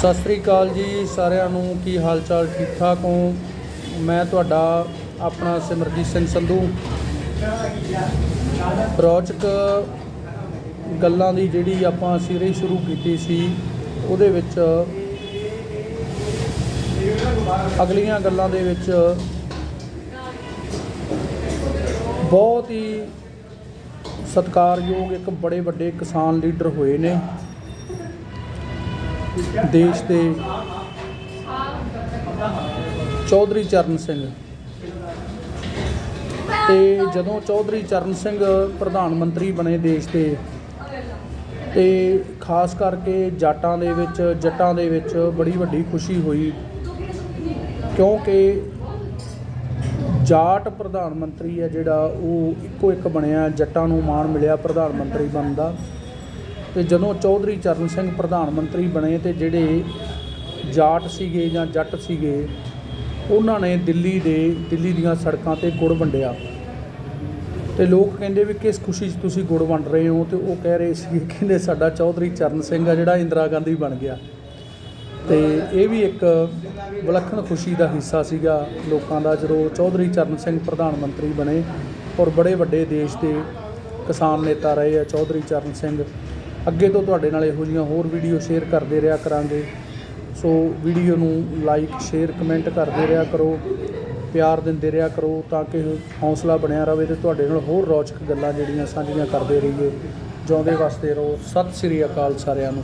ਸਤਿ ਸ੍ਰੀ ਅਕਾਲ ਜੀ ਸਾਰਿਆਂ ਨੂੰ, ਕੀ ਹਾਲ ਚਾਲ ਠੀਕ ਠਾਕ ਹੋ? ਮੈਂ ਤੁਹਾਡਾ ਆਪਣਾ ਸਿਮਰਜੀਤ ਸਿੰਘ ਸੰਧੂ। ਰੌਚਕ ਗੱਲਾਂ ਦੀ ਜਿਹੜੀ ਆਪਾਂ ਸੀਰੀਜ਼ ਸ਼ੁਰੂ ਕੀਤੀ ਸੀ, ਉਹਦੇ ਵਿੱਚ ਅਗਲੀਆਂ ਗੱਲਾਂ ਦੇ ਵਿੱਚ ਬਹੁਤ ਹੀ ਸਤਿਕਾਰਯੋਗ ਇੱਕ ਬੜੇ ਵੱਡੇ ਕਿਸਾਨ ਲੀਡਰ ਹੋਏ ਨੇ। ਦੇਸ਼ ਦੇ ਚੌਧਰੀ ਚਰਨ ਸਿੰਘ। ਤੇ ਜਦੋਂ ਚੌਧਰੀ ਚਰਨ ਸਿੰਘ ਪ੍ਰਧਾਨ ਮੰਤਰੀ ਬਣੇ ਦੇਸ਼ ਦੇ, ਤੇ ਖਾਸ ਕਰਕੇ ਜਾਟਾਂ ਦੇ ਵਿੱਚ, ਜੱਟਾਂ ਦੇ ਵਿੱਚ ਬੜੀ ਵੱਡੀ ਖੁਸ਼ੀ ਹੋਈ। ਕਿਉਂਕਿ ਜਾਟ ਪ੍ਰਧਾਨ ਮੰਤਰੀ ਹੈ ਜਿਹੜਾ, ਉਹ ਇੱਕੋ ਇੱਕ ਬਣਿਆ, ਜੱਟਾਂ ਨੂੰ ਮਾਣ ਮਿਲਿਆ ਪ੍ਰਧਾਨ ਮੰਤਰੀ ਬਣਨ ਦਾ। ਤੇ ਜਦੋਂ ਚੌਧਰੀ ਚਰਨ ਸਿੰਘ ਪ੍ਰਧਾਨ ਮੰਤਰੀ ਬਣੇ ਤੇ ਜਿਹੜੇ ਜਾਟ ਸੀਗੇ ਜਾਂ ਜੱਟ ਸੀਗੇ, ਉਹਨਾਂ ਨੇ ਦਿੱਲੀ ਦੇ, ਦਿੱਲੀ ਦੀਆਂ ਸੜਕਾਂ ਤੇ ਗੁੜ ਵੰਡਿਆ। ਤੇ ਲੋਕ ਕਹਿੰਦੇ ਵੀ ਕਿਸ ਖੁਸ਼ੀ 'ਚ ਤੁਸੀਂ ਗੁੜ ਵੰਡ ਰਹੇ ਹੋ ਤੇ ਉਹ ਕਹਿ ਰਹੇ ਸੀ ਕਹਿੰਦੇ ਸਾਡਾ ਚੌਧਰੀ ਚਰਨ ਸਿੰਘ ਆ ਜਿਹੜਾ ਇੰਦਰਾ ਗਾਂਧੀ ਬਣ ਗਿਆ। ਤੇ ਇਹ ਵੀ ਇੱਕ ਵਿਲੱਖਣ ਖੁਸ਼ੀ ਦਾ ਹਿੱਸਾ ਸੀਗਾ ਲੋਕਾਂ ਦਾ ਜਦੋਂ ਚੌਧਰੀ ਚਰਨ ਸਿੰਘ ਪ੍ਰਧਾਨ ਮੰਤਰੀ ਬਣੇ ਔਰ ਬੜੇ ਵੱਡੇ ਦੇਸ਼ ਦੇ ਕਿਸਾਨ ਨੇਤਾ ਰਹੇ ਆ ਚੌਧਰੀ ਚਰਨ ਸਿੰਘ। ਅੱਗੇ ਤੋਂ ਤੁਹਾਡੇ ਨਾਲ ਇਹੋ ਜਿਹੀਆਂ ਹੋਰ ਵੀਡੀਓ ਸ਼ੇਅਰ ਕਰਦੇ ਰਿਹਾ ਕਰਾਂਗੇ। ਸੋ ਵੀਡੀਓ ਨੂੰ ਲਾਈਕ ਸ਼ੇਅਰ ਕਮੈਂਟ ਕਰਦੇ ਰਿਹਾ ਕਰੋ, ਪਿਆਰ ਦਿੰਦੇ ਰਿਹਾ ਕਰੋ ਤਾਂ ਕਿ ਹੌਸਲਾ ਬਣਿਆ ਰਹੇ ਤੇ ਤੁਹਾਡੇ ਨਾਲ ਹੋਰ ਰੌਚਕ ਗੱਲਾਂ ਜਿਹੜੀਆਂ ਸਾਂਝੀਆਂ ਕਰਦੇ ਰਹੀਏ। ਜਿਉਂਦੇ ਵਾਸਤੇ ਰਹੋ। ਸਤਿ ਸ੍ਰੀ ਅਕਾਲ ਸਾਰਿਆਂ ਨੂੰ।